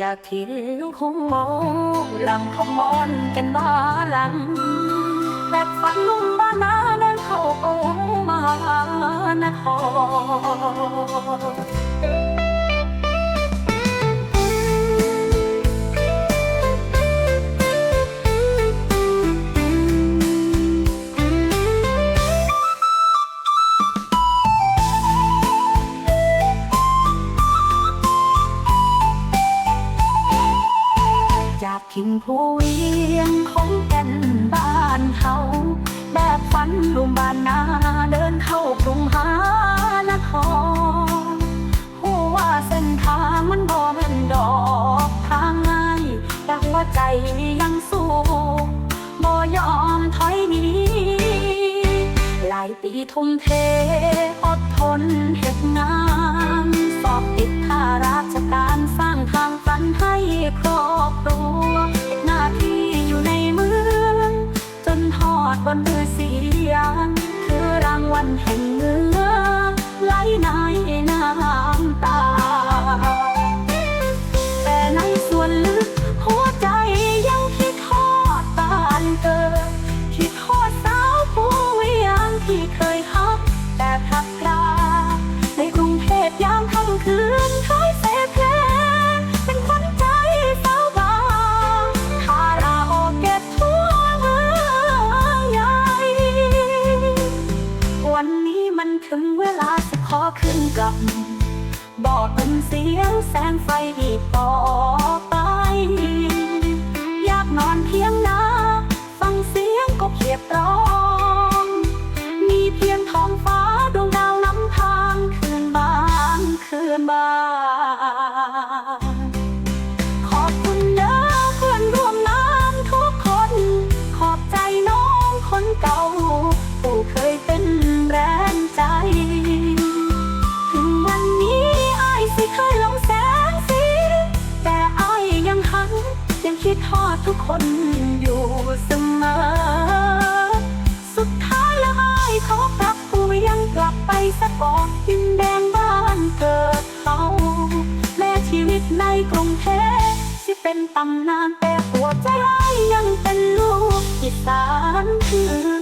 จากทิ้งคงมองหลังขมอนกันบ้าหลังแบบฝันลุ่มบ้านนาเดินเข้าองค์มานคร จากถิ่นผู้เวียงของแก่นบ้านเฮาแบบฝันลุมบ้านนาเดินเข้ากรุงหานครหัว่าเส้นทางมันบ่แม่นดอกทางง่ายแต่หัวใจยังสู้บ่ยอมถอยหนีหลายปีทุ่มเทอดทน ครอบครัวหน้าที่อยู่ในเมือง จนทอดบนมือเสียงคือรางวัลแห่งเงือไหลในน้ำตา เวลาจะขอขึ้นกลับ บอกเป็นเสียงแสงไฟอีกต่อ ปสักก่อนดินแดงบ้านเกิดเขาแม้ชีวิตในกรุงเทพที่เป็นตำนานแต่หัวใจยังเป็นลูกอีสานคือ